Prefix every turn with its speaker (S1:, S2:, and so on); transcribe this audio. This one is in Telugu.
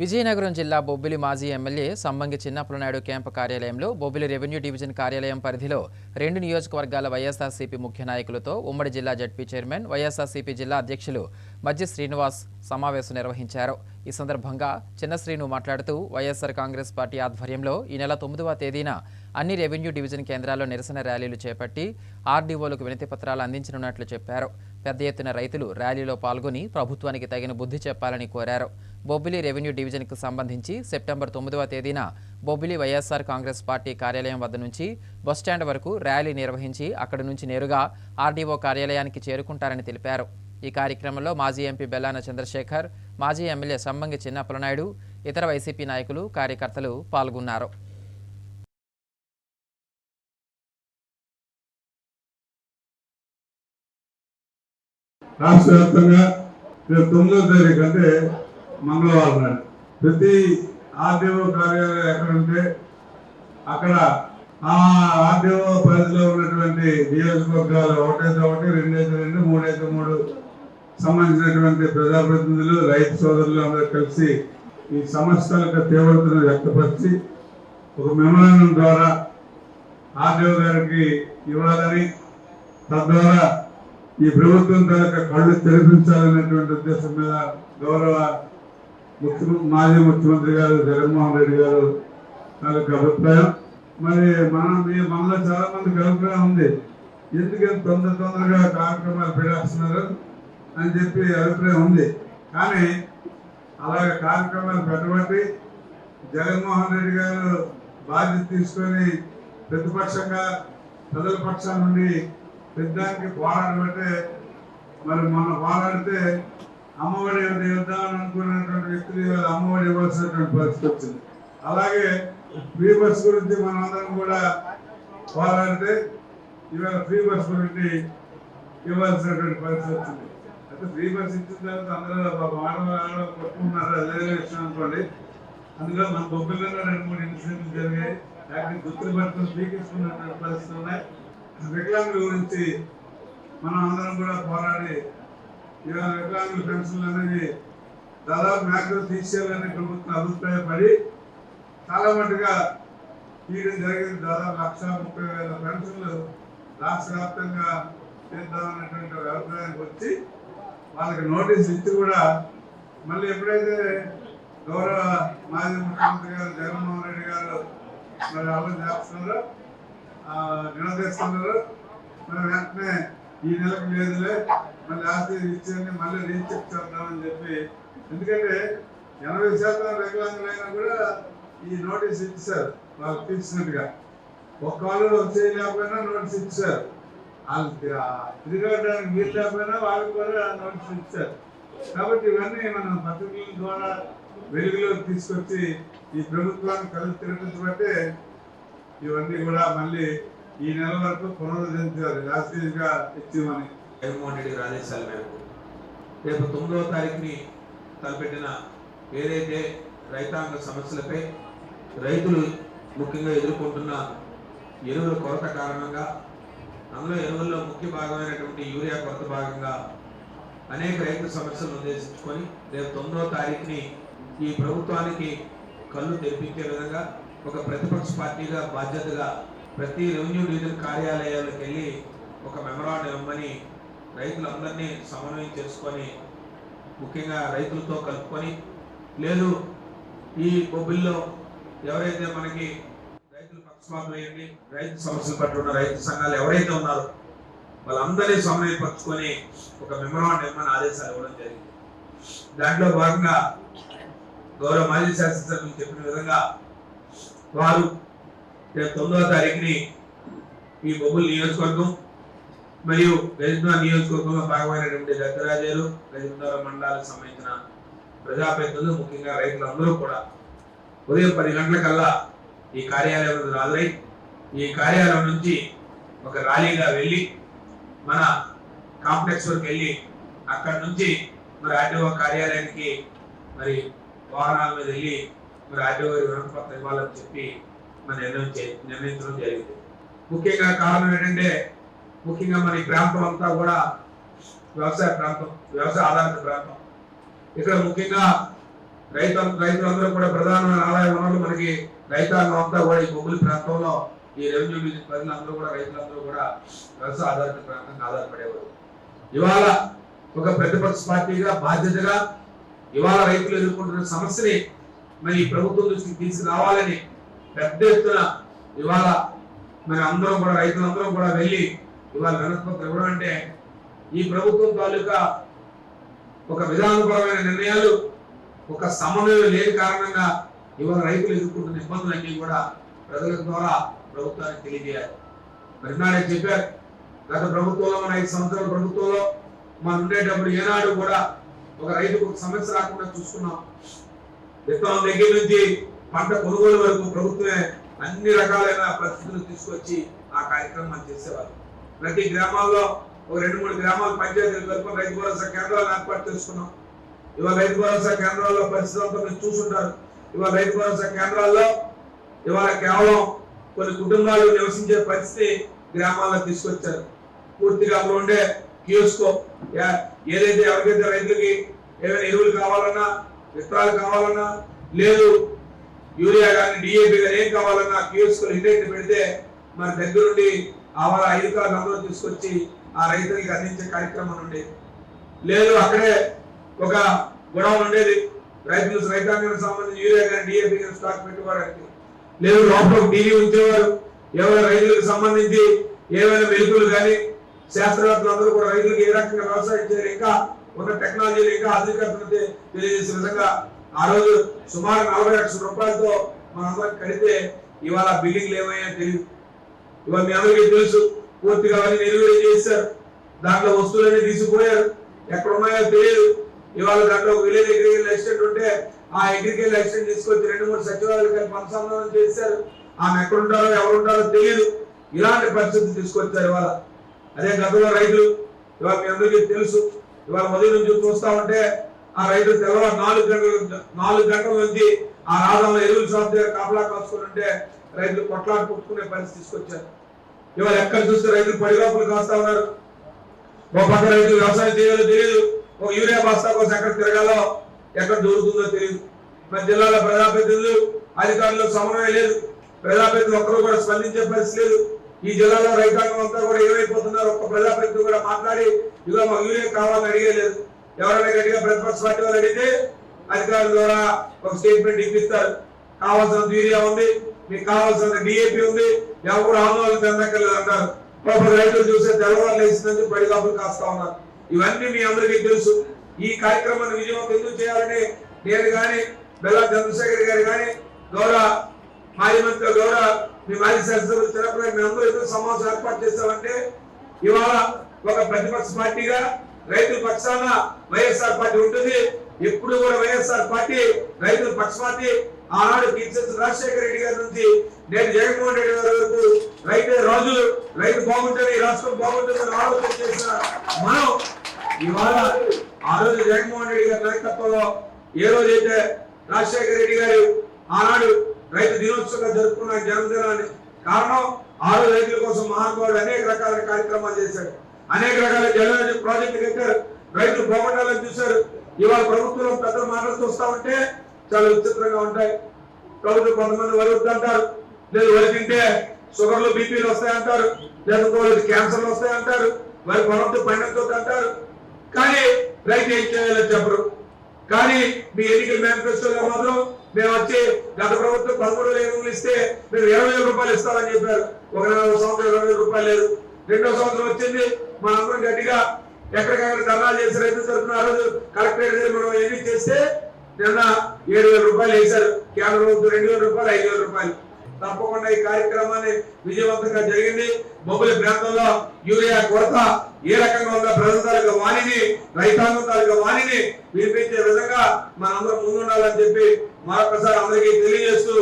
S1: విజయనగరం జిల్లా బొబ్బిలి మాజీ ఎమ్మెల్యే సంబంగి చిన్నప్పలనాయుడు క్యాంపు కార్యాలయంలో బొబ్బిలి రెవెన్యూ డివిజన్ కార్యాలయం పరిధిలో రెండు నియోజకవర్గాల వైఎస్ఆర్సీపీ ముఖ్య నాయకులతో ఉమ్మడి జిల్లా జడ్పీ చైర్మన్ వైఎస్ఆర్సీపీ జిల్లా అధ్యక్షులు మధ్య శ్రీనివాస్ సమావేశం నిర్వహించారు. ఈ సందర్భంగా చిన్న శ్రీను మాట్లాడుతూ వైఎస్ఆర్ కాంగ్రెస్ పార్టీ ఆధ్వర్యంలో ఈ నెల తొమ్మిదవ తేదీన అన్ని రెవెన్యూ డివిజన్ కేంద్రాల్లో నిరసన ర్యాలీలు చేపట్టి ఆర్డీఓలకు వినతి పత్రాలు అందించనున్నట్లు చెప్పారు. పెద్ద ఎత్తున రైతులు ర్యాలీలో పాల్గొని ప్రభుత్వానికి తగిన బుద్ధి చెప్పాలని కోరారు. బొబ్బిలి రెవెన్యూ డివిజన్కు సంబంధించి సెప్టెంబర్ తొమ్మిదవ తేదీన బొబ్బిలి వైఎస్ఆర్ కాంగ్రెస్ పార్టీ కార్యాలయం వద్ద నుంచి బస్టాండ్ వరకు ర్యాలీ నిర్వహించి అక్కడి నుంచి నేరుగా ఆర్డీఓ కార్యాలయానికి చేరుకుంటారని తెలిపారు. ఈ కార్యక్రమంలో మాజీ ఎంపీ బెల్లాన చంద్రశేఖర్ మాజీ ఎమ్మెల్యే సంబంగి చిన్నప్పలనాయుడు ఇతర వైసీపీ నాయకులు కార్యకర్తలు పాల్గొన్నారు.
S2: రాష్ట్ర వ్యాప్తంగా రేపు తొమ్మిదో తారీఖు అంటే మంగళవారం నాడు ప్రతి ఆర్డీఓ కార్యాలయం ఎక్కడ ఉంటే అక్కడ ఆ ఆర్డీఓ పరిధిలో ఉన్నటువంటి నియోజకవర్గాలు ఒకటైతే ఒకటి రెండైతే రెండు మూడైతే మూడు సంబంధించినటువంటి ప్రజాప్రతినిధులు రైతు సోదరులు అందరూ కలిసి ఈ సమస్యల యొక్క తీవ్రతను వ్యక్తపరిచి ఒక మెమోరాండం ద్వారా ఆర్డీఓ గారికి ఇవ్వాలని తద్వారా ఈ ప్రభుత్వం తాలూకా కళ్ళు తెరిపించాలనేటువంటి ఉద్దేశం మీద గౌరవ ముఖ్యమంత్రి మాజీ ముఖ్యమంత్రి గారు జగన్మోహన్ రెడ్డి గారు యొక్క అభిప్రాయం. మరి మనం మీ మనలో చాలా మందికి అభిప్రాయం ఉంది. ఎందుకంటే తొందర తొందరగా కార్యక్రమాలు పెట్టేస్తున్నారు అని చెప్పి అభిప్రాయం ఉంది. కానీ అలాగే కార్యక్రమాలు పెట్టబట్టి జగన్మోహన్ రెడ్డి గారు బాధ్యత తీసుకొని ప్రతిపక్షంగా ప్రజల పక్షాల నుండి పెద్దానికి పోరాడబట్టే మరి మొన్న పోరాడితే అమ్మఒడి ఇద్దామని అనుకున్నటువంటి వ్యక్తులు అమ్మఒడి ఇవ్వాల్సినటువంటి పరిస్థితి వచ్చింది. అలాగే ఫ్రీ బస్ గురించి మనందరం అందరం కూడా పోరాడితే ఇవాళ ఫ్రీ బస్ గురించి ఇవ్వాల్సినటువంటి పరిస్థితి వచ్చింది. అయితే ఫ్రీ బస్ ఇచ్చిన తర్వాత అందరూ పాపం ఆడవాళ్ళు కొట్టుకున్నారు అదే విషయం అనుకోండి. అందులో మన బొబ్బిల్లో రెండు మూడు ఇన్సిడెంట్లు జరిగాయి. వాటిని గుర్తులు పట్టుకుని పీకించుకున్నటువంటి పరిస్థితులు ఉన్నాయి. వికలాంగుల గురించి మనం అందరం కూడా పోరాడి ఇవాళ వికలాంగుల పెన్షన్లు అనేది దాదాపు మ్యాక్సిమం తీసేయాలని ప్రభుత్వం అభిప్రాయపడి చాలా మటుగా తీయడం జరిగింది. దాదాపు లక్ష ముప్పై వేల పెన్షన్లు రాష్ట్ర వ్యాప్తంగా చేద్దామనేటువంటి అభిప్రాయానికి వచ్చి వాళ్ళకి నోటీస్ ఇచ్చి కూడా మళ్ళీ ఎప్పుడైతే గౌరవ మాజీ ముఖ్యమంత్రి గారు జగన్మోహన్ రెడ్డి గారు మరి అమలు చేస్తున్నారో ఆ, నిలదీస్తున్నారు మరి వెంటనే ఈ నెలకు లేదులే మళ్ళీ ఆస్తి ఇచ్చేయండి మళ్ళీ రీచెక్ చేద్దామని చెప్పి. ఎందుకంటే ఎనభై శాతం వికలాంగులైనా కూడా ఈ నోటీస్ ఇచ్చారు వాళ్ళు తీసినట్టుగా ఒక్క వాళ్ళు చేయలేకపోయినా నోటీస్ ఇచ్చారు వాళ్ళు ఆ తిరగడానికి వీలు లేకపోయినా వాళ్ళకి కూడా నోటీస్ ఇచ్చారు కాబట్టి ఇవన్నీ మనం పత్రికల ద్వారా వెలుగులోకి తీసుకొచ్చి ఈ ప్రభుత్వాన్ని కళ్ళు తిరగబట్టే ఇవన్నీ కూడా మళ్ళీ ఈ నెల వరకు పునరుద్ధరించారు రాష్ట్రీయంగా ఇచ్చామని
S3: జగన్మోహన్ రెడ్డి రాజేశాలు మేము మేరకు రేపు తొమ్మిదవ తారీఖుని తలపెట్టిన ఏదైతే రైతాంగ సమస్యలపై రైతులు ముఖ్యంగా ఎదుర్కొంటున్న ఎరువుల కొరత కారణంగా అందులో ఎరువుల్లో ముఖ్య భాగమైనటువంటి యూరియా కొరత భాగంగా అనేక రైతు సమస్యలను ఉద్దేశించుకొని రేపు తొమ్మిదవ తారీఖుని ఈ ప్రభుత్వానికి కళ్ళు తెరిపించే విధంగా ఒక ప్రతిపక్ష పార్టీగా బాధ్యతగా ప్రతి రెవెన్యూ డివిజన్ కార్యాలయాలకు వెళ్ళి ఒక మెమరాండం ఇవ్వమని రైతులందరినీ సమన్వయం చేసుకొని ముఖ్యంగా రైతులతో కలుపుకొని లేదు ఈ బొబ్బిల్లో ఎవరైతే మనకి రైతులు పక్షపాతం వేయండి రైతు సమస్యలు పట్ల ఉన్న రైతు సంఘాలు ఎవరైతే ఉన్నారో వాళ్ళందరినీ సమన్వయపరుచుకొని ఒక మెమరాండం ఇవ్వమని ఆదేశాలు ఇవ్వడం జరిగింది. దాంట్లో భాగంగా గౌరవ మాజీ శాసనసభ్యులు చెప్పిన విధంగా వారు రేపు తొమ్మిదవ తారీఖుని ఈ బొబ్బుల నియోజకవర్గం మరియు గజద్వార నియోజకవర్గంలో భాగమైనటువంటి దత్తరాజేరు రైతుల మండలాలకు సంబంధించిన ప్రజాప్రతినిధులు ముఖ్యంగా రైతులందరూ కూడా ఉదయం పది గంటలకల్లా ఈ కార్యాలయం హాజరై ఈ కార్యాలయం నుంచి ఒక ర్యాలీగా వెళ్ళి మన కాంప్లెక్స్ వరకు వెళ్ళి అక్కడ నుంచి మరి ఆర్టీఓ కార్యాలయానికి మరి వాహనాల మీద వెళ్ళి మరి ఆర్టీఓ గారి ఇవ్వాలని చెప్పి మన నిర్ణయం చే నిర్ణయించడం జరిగింది. ముఖ్యంగా కారణం ఏంటంటే ముఖ్యంగా మన ఈ ప్రాంతం అంతా కూడా వ్యవసాయ ప్రాంతం వ్యవసాయ ఆధారిత ప్రాంతం. ఇక్కడ ముఖ్యంగా రైతు రైతులందరూ కూడా ప్రధానమైన ఆదాయ వనరులు మనకి రైతాంగం అంతా కూడా ఈ బొగ్గుల ప్రాంతంలో ఈ రెవెన్యూ డివిజన్ ప్రజలందరూ కూడా రైతులందరూ కూడా వ్యవసాయ ఆధారిత ప్రాంతంగా ఆధారపడేవారు. ఇవాళ ఒక ప్రతిపక్ష పార్టీగా బాధ్యతగా ఇవాళ రైతులు ఎదుర్కొంటున్న సమస్యని మరి ఈ ప్రభుత్వం దృష్టికి తీసుకురావాలని పెద్ద ఎత్తున ఇవాళ మరి అందరం కూడా రైతులందరం కూడా వెళ్ళి ఇవాళ వినతిపత్రం ఇవ్వడం అంటే ఈ ప్రభుత్వం తాలూకా ఒక విధానపరమైన నిర్ణయాలు ఒక సమన్వయం లేని కారణంగా ఇవాళ రైతులు ఎదుర్కొంటున్న ఇబ్బందులన్నీ కూడా ప్రజల ద్వారా ప్రభుత్వానికి తెలియజేయాలి. మరి నాడే చెప్పారు గత ప్రభుత్వంలో మన ఐదు సంవత్సరాల ప్రభుత్వంలో మనం ఉండేటప్పుడు ఏనాడు కూడా ఒక రైతుకు ఒక సమస్య రాకుండా చూసుకున్నాం. విత్తనం దగ్గర నుంచి పంట కొనుగోలు వరకు ప్రభుత్వమే అన్ని రకాలైన పరిస్థితులు తీసుకొచ్చి ఆ కార్యక్రమాలు చేసేవారు ప్రతి గ్రామాల్లో ఒక రెండు మూడు గ్రామాల పంచాయతీల వరకు రైతు భరోసా కేంద్రాలను ఏర్పాటు చేసుకున్నాం. ఇవాళ రైతు భరోసా కేంద్రాల్లో పరిస్థితి అంతా మీరు చూసుంటారు. ఇవాళ రైతు భరోసా కేంద్రాల్లో ఇవాళ కేవలం కొన్ని కుటుంబాలు నివసించే పరిస్థితి గ్రామాల్లో తీసుకొచ్చారు. పూర్తిగా అక్కడ ఉండే కియోస్కో యా- ఏదైతే ఎవరికైతే రైతులకి ఏమైనా ఎరువులు కావాలన్నా విత్తనాలు కావాలన్నా లేదు యూరియా కానీ డిఏపి కానీ ఏం కావాలన్నా కియోస్కోలు ఇండెక్ట్ పెడితే మన దగ్గరుండి ఆవాల ఐదు కార్డు నమోదు తీసుకొచ్చి ఆ రైతులకి అందించే కార్యక్రమం ఉండేది లేదు అక్కడే ఒక గొడవ ఉండేది. రైతులు రైతాంగానికి సంబంధించి యూరియా కానీ డిఏపి కానీ స్టాక్ పెట్టుకోవడానికి. లేదు లోపల ఒక ఉంచేవారు. ఎవరైనా రైతులకు సంబంధించి ఏమైనా వెలుగులు కానీ శాస్త్రవేత్తలు అందరూ కూడా రైతులకు ఏ రకంగా వ్యవసాయం చేయాలి ఇంకా ఉన్న టెక్నాలజీలు ఇంకా ఆధునికతను తెలియజేసే విధంగా ఆ రోజు సుమారు నలభై లక్షల రూపాయలతో మనందరం కడితే ఇవాళ బిల్డింగ్లు ఏమయ్యా తెలియదు ఇవాళ మీ అందరికీ తెలుసు పూర్తిగా అవన్నీ నిలువడి చేశారు. దాంట్లో వస్తువులన్నీ తీసుకుపోయారు ఎక్కడ ఉన్నాయో తెలియదు. ఇవాళ దాంట్లో ఒక విలేజ్ అగ్రికల్చర్ ఎక్స్టెంట్ ఉంటే ఆ అగ్రికల్చర్ ఎక్స్టెంట్ తీసుకొచ్చి రెండు మూడు సచివాలయాలు కలిపి అనుసంధానం చేశారు. ఆమె ఎక్కడ ఉంటారో ఎవరు ఉంటారో తెలియదు ఇలాంటి పరిస్థితులు తీసుకొచ్చారు ఇవాళ. అదే గతంలో రైతులు ఇవాళ మీ అందరికీ తెలుసు. ఇవాళ ఉదయం నుంచి చూస్తా ఉంటే ఆ రైతు తెల్లవారు నాలుగు గంటల నాలుగు గంటల నుంచి ఆ రాజంలో ఎరువుల షాప్ దగ్గర కాపలా కాసుకుని ఉంటే రైతులు కొట్లాట కొట్టుకునే పరిస్థితి తీసుకొచ్చారు. ఇవాళ ఎక్కడ చూస్తే రైతులు పడిగాపులు కాస్తా ఉన్నారు. ఒక పక్క రైతులు వ్యవసాయం చేయాలో తెలియదు. ఒక యూరియా బస్తా కోసం ఎక్కడ తిరగాలో ఎక్కడ దొరుకుతుందో తెలియదు. మన జిల్లాలో ప్రజాప్రతినిధులు అధికారులు సమన్వయం లేదు. ప్రజాప్రతినిధులు ఒక్కరు కూడా స్పందించే పరిస్థితి లేదు. ఈ జిల్లాలో రైతాంగం అంతా కూడా ఏమైపోతున్నారు? ఒక్క ప్రజాప్రతినిధి కూడా మాట్లాడి ఇదిగో మాకు యూరియా కావాలని అడిగలేదు. ఎవరైనా గట్టిగా ప్రతిపక్ష పార్టీ వాళ్ళు అడిగితే అధికారుల ద్వారా ఒక స్టేట్మెంట్ ఇప్పిస్తారు. కావాల్సినంత యూరియా ఉంది మీకు కావాల్సినంత డిఏపి ఉంది ఎవరు ఆందోళన చెందక్కర్లేదు అంటారు. పాపం రైతులు చూసే తెల్లవారు బడి కాపులు కాస్తా ఉన్నారు. ఇవన్నీ మీ అందరికీ తెలుసు. ఈ కార్యక్రమాన్ని విజయవంతం ఎందుకు చేయాలని నేను కానీ బెల్లా చంద్రశేఖర్ గారు కానీ గౌరవ మాజీ మంత్రి గౌరవ మీ మాజీ శాసనసభ్యులు చిన్నప్పుడు మేము అందరూ ఎందుకు సమావేశం ఏర్పాటు చేస్తామంటే ఇవాళ ఒక ప్రతిపక్ష పార్టీగా రైతుల పక్షాన వైఎస్ఆర్ పార్టీ ఉంటుంది. ఎప్పుడు కూడా వైఎస్ఆర్ పార్టీ రైతుల పక్షపాతి. ఆనాడు కీర్తి రాజశేఖర రెడ్డి గారి నుంచి నేను జగన్మోహన్ రెడ్డి గారి వరకు రైతు రాజులు రైతు బాగుంటుంది రాష్ట్రం బాగుంటుందని ఆలోచన చేసిన మనం ఇవాళ ఆ రోజు జగన్మోహన్ రెడ్డి గారి నాయకత్వంలో ఏ రోజైతే రాజశేఖర రెడ్డి గారు ఆనాడు రైతు దినోత్సవంగా జరుపుకున్న జన్మదినాన్ని కారణం ఆరు రైతుల కోసం మహానుభావుడు అనేక రకాల కార్యక్రమాలు చేశాడు. అనేక రకాల జల ప్రాజెక్టు కట్టారు. రైతు బాగుండాలని చూశారు. ఇవాళ ప్రభుత్వం పెద్దలు మాటలు చూస్తా ఉంటే చాలా విచిత్రంగా ఉంటాయి. ప్రభుత్వం కొంతమంది వరకు అంటారు. లేదు వరి తింటే షుగర్లు బీపీలు వస్తాయంటారు లేకపోతే క్యాన్సర్లు వస్తాయంటారు వారి కొనతో పండంతో అంటారు. కానీ రైతు ఏం చేయాలో చెప్పరు. కానీ మీ ఎన్నికల మేనిఫెస్టోలో మాత్రం మేము వచ్చి గత ప్రభుత్వం పదమూడు వేల ఇస్తే మీరు ఇరవై వేల రూపాయలు ఇస్తామని చెప్పారు. ఒక నెల సంవత్సరం ఇరవై రూపాయలు లేదు. రెండో సంవత్సరం వచ్చింది మనందరం గట్టిగా ఎక్కడికక్కడ ధర్నాలు చేసి రైతులు తరఫున ఆ రోజు కలెక్టరేట్ మనం ఎన్ని చేస్తే నిన్న ఏడు వేల రూపాయలు వేశారు. కేంద్ర ప్రభుత్వం రెండు వేల రూపాయలు ఐదు వేల రూపాయలు. తప్పకుండా ఈ కార్యక్రమాన్ని విజయవంతంగా జరిగింది. మొబైల్ ప్రాంతంలో యూరియా కొరత ఏ రకంగా ఉందో ప్రజల తాలూకా వాణిని రైతాంగం తాలూకా వాణిని వినిపించే విధంగా మనందరం ముందుండాలని చెప్పి మరొకసారి అందరికీ తెలియజేస్తూ